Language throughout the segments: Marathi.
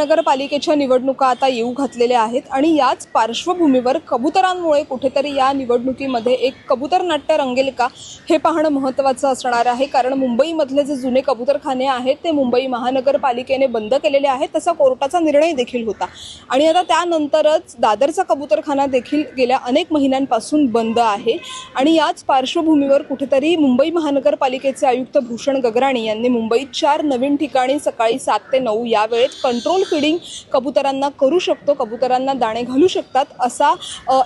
महानगरपालिकेच्या निवडणुका आता येऊ घातलेल्या आहेत आणि याच पार्श्वभूमीवर कबुतरांमुळे कुठेतरी या निवडणुकीमध्ये एक कबूतर नाट्य रंगेल का हे पाहणं महत्त्वाचं असणार आहे. कारण मुंबईमधले जे जुने कबूतरखाने आहेत ते मुंबई महानगरपालिकेने बंद केलेले आहेत तसा कोर्टाचा निर्णय देखील होता. आणि आता त्यानंतरच दादरचा कबूतरखाना देखील गेल्या अनेक महिन्यांपासून बंद आहे. आणि याच पार्श्वभूमीवर कुठेतरी मुंबई महानगरपालिकेचे आयुक्त भूषण गगराणी यांनी मुंबईत चार नवीन ठिकाणी सकाळी सात ते नऊ या वेळेत कंट्रोल फीडिंग कबुतरांना करू शकतो कबुतरांना दाणे घालू शकतात असा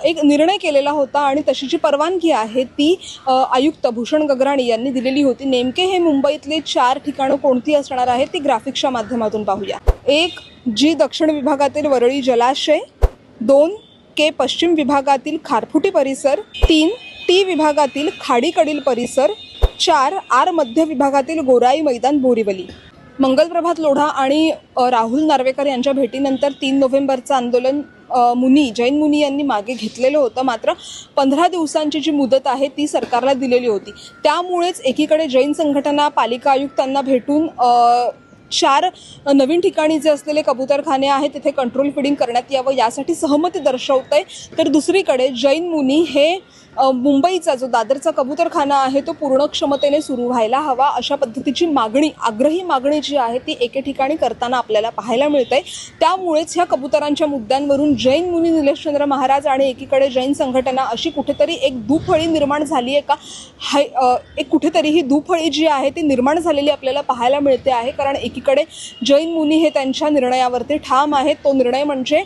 एक निर्णय केलेला होता आणि तशी जी परवानगी आहे ती आयुक्त भूषण गगराणी यांनी दिलेली होती. नेमके हे मुंबईतले चार ठिकाणं कोणती असणार आहेत ती ग्राफिक्सच्या माध्यमातून पाहूया. एक जी दक्षिण विभागातील वरळी जलाशय. दोन के पश्चिम विभागातील खारफुटी परिसर. तीन टी विभागातील खाडीकडील परिसर. चार आर मध्य विभागातील गोराई मैदान बोरिवली. मंगलप्रभात लोढा आणि राहुल नार्वेकर यांच्या भेटीनंतर तीन नोव्हेंबरचं आंदोलन मुनी जैन मुनी यांनी मागे घेतलेलं होतं. मात्र पंधरा दिवसांची जी मुदत आहे ती सरकारला दिलेली होती. त्यामुळेच एकीकडे जैन संघटना पालिका आयुक्तांना भेटून चार नवीन ठिकाणी जे असलेले कबूतरखाने आहेत तिथे कंट्रोल फिडिंग करण्यात यावं यासाठी सहमती दर्शवतंय. तर दुसरीकडे जैन मुनी हे मुंबईचा जो दादरचा कबूतरखाना आहे तो पूर्ण क्षमतेने सुरू व्हायला हवा अशा पद्धतीची मागणी आग्रही मागणी जी आहे ती एके ठिकाणी करताना आपल्याला पाहायला मिळते त्यामुळेच ह्या कबुतरांच्या मुद्द्यांवरून जैन मुनी निलेशचंद्र महाराज आणि एकीकडे जैन संघटना अशी कुठेतरी एक दुफळी निर्माण झाली आहे का? हाय एक कुठेतरी ही दुफळी जी आहे ती निर्माण झालेली आपल्याला पाहायला मिळते आहे. कारण एकीकडे जैन मुनी हे त्यांच्या निर्णयावरती ठाम आहेत. तो निर्णय म्हणजे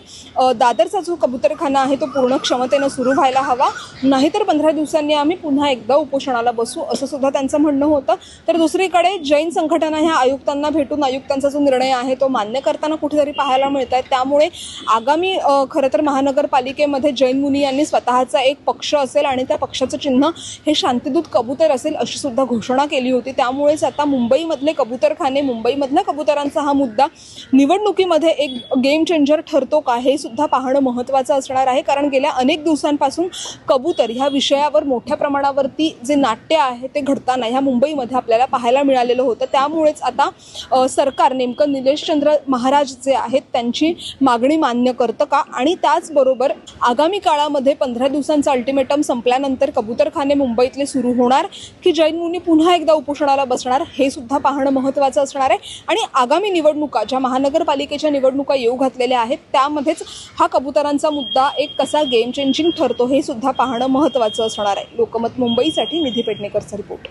दादरचा जो कबूतरखाना आहे तो पूर्ण क्षमतेनं सुरू व्हायला हवा. नाहीतर पंधरा दिवसांनी आम्ही पुन्हा एकदा उपोषणाला बसू असं सुद्धा त्यांचं म्हणणं होतं. तर दुसरीकडे जैन संघटना ह्या आयुक्तांना भेटून आयुक्तांचा जो निर्णय आहे तो मान्य करताना कुठेतरी पाहायला मिळत आहे त्यामुळे आगामी खरं तर महानगरपालिकेमध्ये जैन मुनी यांनी स्वतःचा एक पक्ष असेल आणि त्या पक्षाचं चिन्ह हे शांतिदूत कबूतर असेल अशी सुद्धा घोषणा केली होती. त्यामुळेच आता मुंबईमधले कबूतरखाने मुंबईमधल्या कबुतरांचा हा मुद्दा निवडणुकीमध्ये एक गेम चेंजर ठरतो का हे सुद्धा पाहणं महत्त्वाचं असणार आहे. कारण गेल्या अनेक दिवसांपासून कबूतर ह्या विषयावर मोठ्या प्रमाणावरती जे नाट्य आहे ते घडताना ह्या मुंबईमध्ये आपल्याला पाहायला मिळालेलं होतं. त्यामुळेच आता सरकार नेमकं निलेशचंद्र महाराज जे आहेत त्यांची मागणी मान्य करतं का? आणि त्याचबरोबर आगामी काळामध्ये पंधरा दिवसांचा अल्टिमेटम संपल्यानंतर कबूतरखाने मुंबईतले सुरू होणार की जैन मुनी पुन्हा एकदा उपोषणाला बसणार? हे सुद्धा पाहणं महत्त्वाचं असणार आहे. आणि आगामी निवडणुका ज्या महानगरपालिकेच्या निवडणुका येऊ घातलेल्या आहेत त्यामध्येच हा कबुतरांचा मुद्दा एक कसा गेम चेंजिंग ठरतो हे सुद्धा पाहणं महत्त्वाचं असणार आहे. लोकमत मुंबईसाठी निधी पेडणेकरचा रिपोर्ट.